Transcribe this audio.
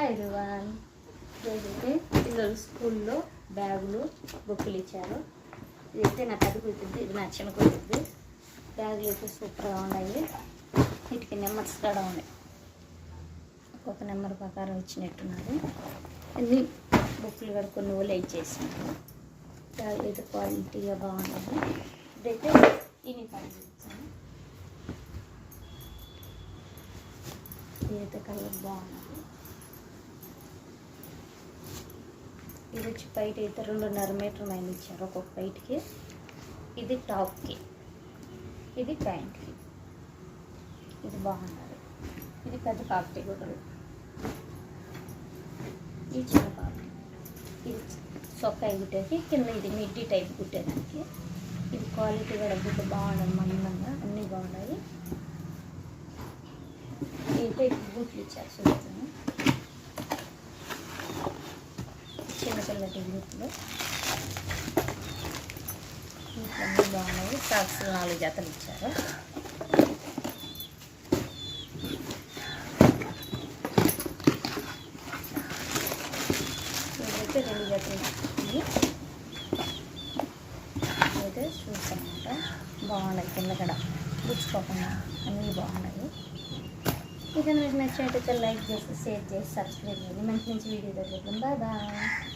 Hi రువాన్ ఇదైతే పిల్లలు స్కూల్లో బ్యాగులు బుక్కులు ఇచ్చారు. ఇదైతే నాకు అది కుట్టింది ఇది నా చిన్న కుట్టింది బ్యాగులు అయితే సూపర్గా ఉన్నాయి. వీటికి నెంబర్స్ కూడా ఉన్నాయి. ఒక్కొక్క నెంబర్ ప్రకారం ఇచ్చినట్టున్నారు అన్ని బుక్కులు కూడా కొన్ని వాళ్ళు ఇచ్చేసినారు. బ్యాగులు అయితే క్వాలిటీగా బాగున్నాయి. ఇదైతే యూనిఫామ్ ఇచ్చాను. ఇదైతే కలర్ బాగుంది. ఇది వచ్చి పైట్ అయితే రెండున్నర మీటర్ మైన్ ఇచ్చారు ఒక్కొక్క పైట్కి ఇది టాప్కి ఇది ప్యాంట్కి ఇది బాగున్నది. ఇది పెద్ద పాపటి గుడ్డలు ఇది చిన్న పాపటి ఇది సొక్కాయి గుట్టేసి కింద ఇది మిడ్డీ టైప్ కుట్టేదానికి ఇది క్వాలిటీ కూడా గుడ్డ బాగుండదు మందంగా అన్నీ బాగున్నాయి. ఇది బూట్లు ఇచ్చారు చూస్తాను తెల్లటి బూట్లు బూట్లు బాగున్నాయి. సాక్స్ నాలుగు జతలు ఇచ్చారు. ఇదైతే రెండు జతలు అయితే ఇదైతే బాగున్నాయి కింద కూడా. గుచ్చుకోకుండా అన్నీ బాగున్నాయి. ఇక మీకు నచ్చినట్టయితే లైక్ చేసి షేర్ చేసి సబ్స్క్రైబ్ చేయండి. మంచి మంచి వీడియో దగ్గర బాయ్ బాయ్.